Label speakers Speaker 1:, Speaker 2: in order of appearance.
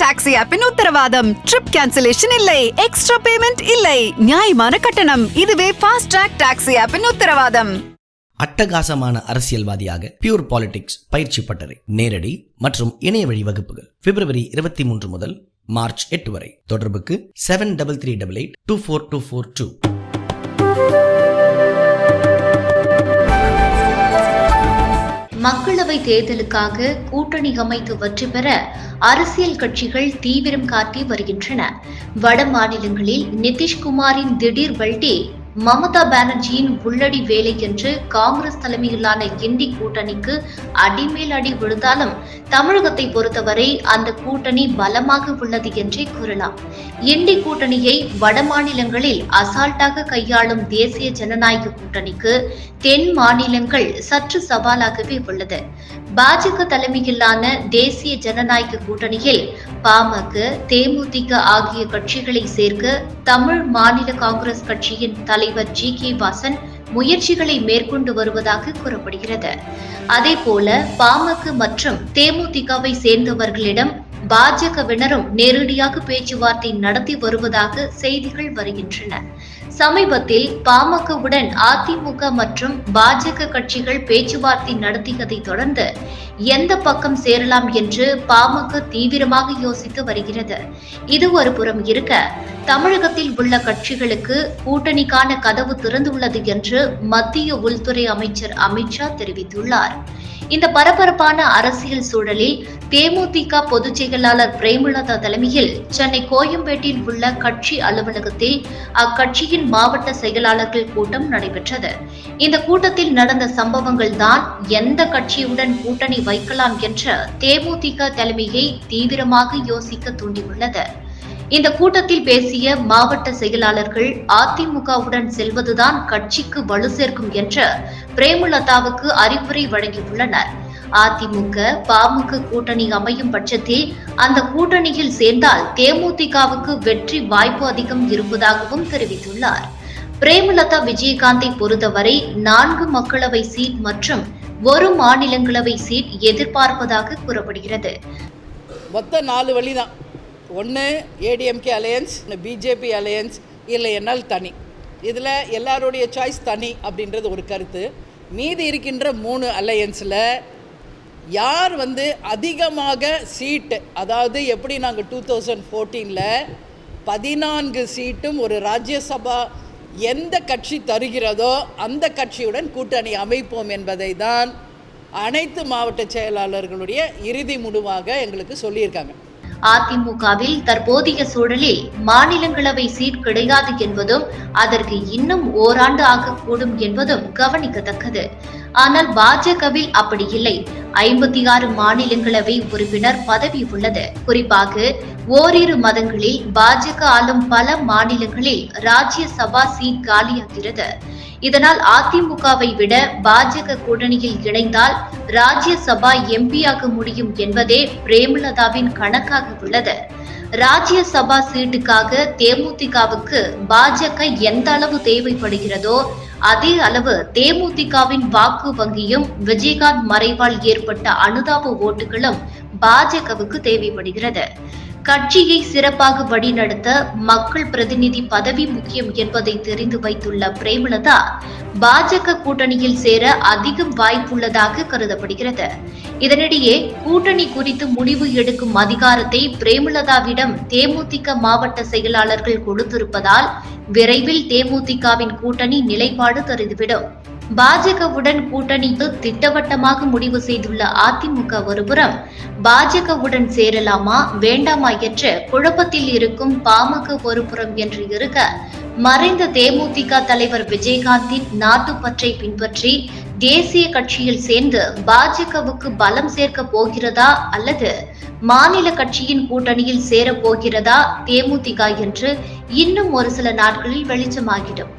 Speaker 1: Taxi ஆப்பின் உத்தரவாதம். Trip cancellation இல்லை. எக்ஸ்ட்ரா பேமெண்ட் இல்லை. நியாயமான கட்டணம். இதுவே ஃபாஸ்ட் ட்ராக் டாக்ஸி ஆப்பின் உத்தரவாதம்.
Speaker 2: அட்டகாசமான அரசியல்வாதியாக பியூர் பாலிடிக்ஸ் பயிற்சி பட்டறை நேரடி மற்றும் இணையவழி வகுப்புகள் பிப்ரவரி இருபத்தி மூன்று முதல் மார்ச் எட்டு வரை. தொடர்புக்கு seven double three double eight two four two four two
Speaker 3: மக்களவை தேர்தலுக்காக கூட்டணி அமைத்து வெற்றி பெற அரசியல் கட்சிகள் தீவிரம் காட்டி வருகின்றன. வட மாநிலங்களில் நிதிஷ்குமாரின் திடீர் வெல்டி மமதா பானர்ஜியின் உள்ளடி வேலை என்று காங்கிரஸ் தலைமையிலான இந்தி கூட்டணிக்கு அடிமேல் அடி விழுந்தாலும் தமிழகத்தை பொறுத்தவரை அந்த கூட்டணி பலமாக உள்ளது என்றே கூறலாம். இண்டி கூட்டணியை வட மாநிலங்களில் அசால்ட்டாக கையாளும் தேசிய ஜனநாயக கூட்டணிக்கு தென் மாநிலங்கள் சற்று சவாலாகவே உள்ளது. பாஜக தலைமையிலான தேசிய ஜனநாயக கூட்டணியில் பாமக தேமுதிக ஆகிய கட்சிகளை சேர்க்க தமிழ் மாநில காங்கிரஸ் கட்சியின் தலைவர் ஜி கே வாசன் முயற்சிகளை மேற்கொண்டு வருவதாக கூறப்படுகிறது. அதேபோல பாமக மற்றும் தேமுதிகவை சேர்ந்தவர்களிடம் பாஜகவினரும் நேரடியாக பேச்சுவார்த்தை நடத்தி வருவதாக செய்திகள் வருகின்றன. சமீபத்தில் பாமகவுடன் அதிமுக மற்றும் பாஜக கட்சிகள் பேச்சுவார்த்தை நடத்தியதை தொடர்ந்து எந்த பக்கம் சேரலாம் என்று பாமக தீவிரமாக யோசித்து வருகிறது. இது ஒரு புறம் இருக்க தமிழகத்தில் உள்ள கட்சிகளுக்கு கூட்டணிக்கான கதவு திறந்துள்ளது என்று மத்திய உள்துறை அமைச்சர் அமித்ஷா தெரிவித்துள்ளார். இந்த பரபரப்பான அரசியல் சூழலில் தேமுதிக பொதுச் செயலாளர் பிரேமலதா தலைமையில் சென்னை கோயம்பேட்டில் உள்ள கட்சி அலுவலகத்தில் அக்கட்சியின் மாவட்ட செயலாளர்கள் கூட்டம் நடைபெற்றது. இந்த கூட்டத்தில் நடந்த சம்பவங்கள் தான் எந்த கட்சியுடன் கூட்டணி வைக்கலாம் என்ற தேமுதிக தலைமையை தீவிரமாக யோசிக்க தூண்டியுள்ளது. இந்த கூட்டத்தில் பேசிய மாவட்ட செயலாளர்கள் அதிமுகவுடன் செல்வதுதான் கட்சிக்கு வலு சேர்க்கும் என்று பிரேமலதாவுக்கு அறிவுரை வழங்கியுள்ளனர். அதிமுக பாமக கூட்டணி அமையும் பட்சத்தில் அந்த கூட்டணியில் சேர்ந்தால் தேமுதிகவுக்கு வெற்றி வாய்ப்பு அதிகம் இருப்பதாகவும் தெரிவித்துள்ளார். பிரேமலதா விஜயகாந்தை பொறுத்தவரை நான்கு மக்களவை சீட் மற்றும் ஒரு மாநிலங்களவை சீட் எதிர்பார்ப்பதாக கூறப்படுகிறது.
Speaker 4: மொத்த நாலு வழி தான் ஒன்று ஏடிஎம்கே அலையன்ஸ் பிஜேபி அலையன்ஸ் இல்லை என்னால் தனி. இதில் எல்லாருடைய சாய்ஸ் தனி அப்படின்றது ஒரு கருத்து. மீதி இருக்கின்ற மூணு அலையன்ஸில் யார் வந்து அதிகமாக சீட்டு அதாவது எப்படி நாங்கள் டூ தௌசண்ட் ஃபோர்டீனில் பதினான்கு சீட்டும் ஒரு ராஜ்யசபா எந்த கட்சி தருகிறதோ அந்த கட்சியுடன் கூட்டணி அமைப்போம் என்பதை தான் அனைத்து மாவட்ட செயலாளர்களுடைய இறுதி முடிவாக எங்களுக்கு சொல்லியிருக்காங்க.
Speaker 3: அதிமுகவில் தற்போதைய சூழலில் மாநிலங்களவை சீட் கிடையாது என்பதும் அதற்கு இன்னும் ஓராண்டு ஆகக்கூடும் என்பதும் கவனிக்கத்தக்கது. ஆனால் பாஜகவில் அப்படி இல்லை. ஐம்பத்தி ஆறு மாநிலங்களவை உறுப்பினர் பதவி உள்ளது. குறிப்பாக ஓரிரு மதங்களில் பாஜக ஆளும் பல மாநிலங்களில் ராஜ்யசபா சீட் காலியாகிறது. இதனால் அதிமுகவை விட பாஜக கூட்டணியில் இணைந்தால் ராஜ்யசபா எம்பியாக முடியும் என்பதே பிரேமலதாவின் கணக்காக உள்ளது. ராஜ்யசபா சீட்டுக்காக தேமுதிகவுக்கு பாஜக எந்த அளவு தேவைப்படுகிறதோ அதே அளவு தேமுதிகவின் வாக்கு வங்கியும் விஜயகாந்த் மறைவால் ஏற்பட்ட அனுதாப ஓட்டுகளும் பாஜகவுக்கு தேவைப்படுகிறது. கட்சியை சிறப்பாக வழிநடத்த மக்கள் பிரதிநிதி பதவி முக்கியம் என்பதை தெரிந்து வைத்துள்ள பிரேமலதா பாஜக கூட்டணியில் சேர அதிகம் வாய்ப்புள்ளதாக கருதப்படுகிறது. இதனிடையே கூட்டணி குறித்து முடிவு எடுக்கும் அதிகாரத்தை பிரேமலதாவிடம் தேமுதிக மாவட்ட செயலாளர்கள் கொடுத்திருப்பதால் விரைவில் தேமுதிகவின் கூட்டணி நிலைப்பாடு தெரிந்துவிடும். பாஜகவுடன் கூட்டணிக்கு திட்டவட்டமாக முடிவு செய்துள்ள அதிமுக ஒருபுறம் பாஜகவுடன் சேரலாமா வேண்டாமா என்ற குழப்பத்தில் இருக்கும் பாமக ஒருபுறம் என்று இருக்க மறைந்த தேமுதிக தலைவர் விஜயகாந்தின் நாட்டுப்பற்றை பின்பற்றி தேசிய கட்சியில் சேர்ந்து பாஜகவுக்கு பலம் சேர்க்க போகிறதா அல்லது மாநில கட்சியின் கூட்டணியில் சேரப் போகிறதா தேமுதிக என்று இன்னும் ஒரு சில நாட்களில் வெளிச்சமாகிடும்.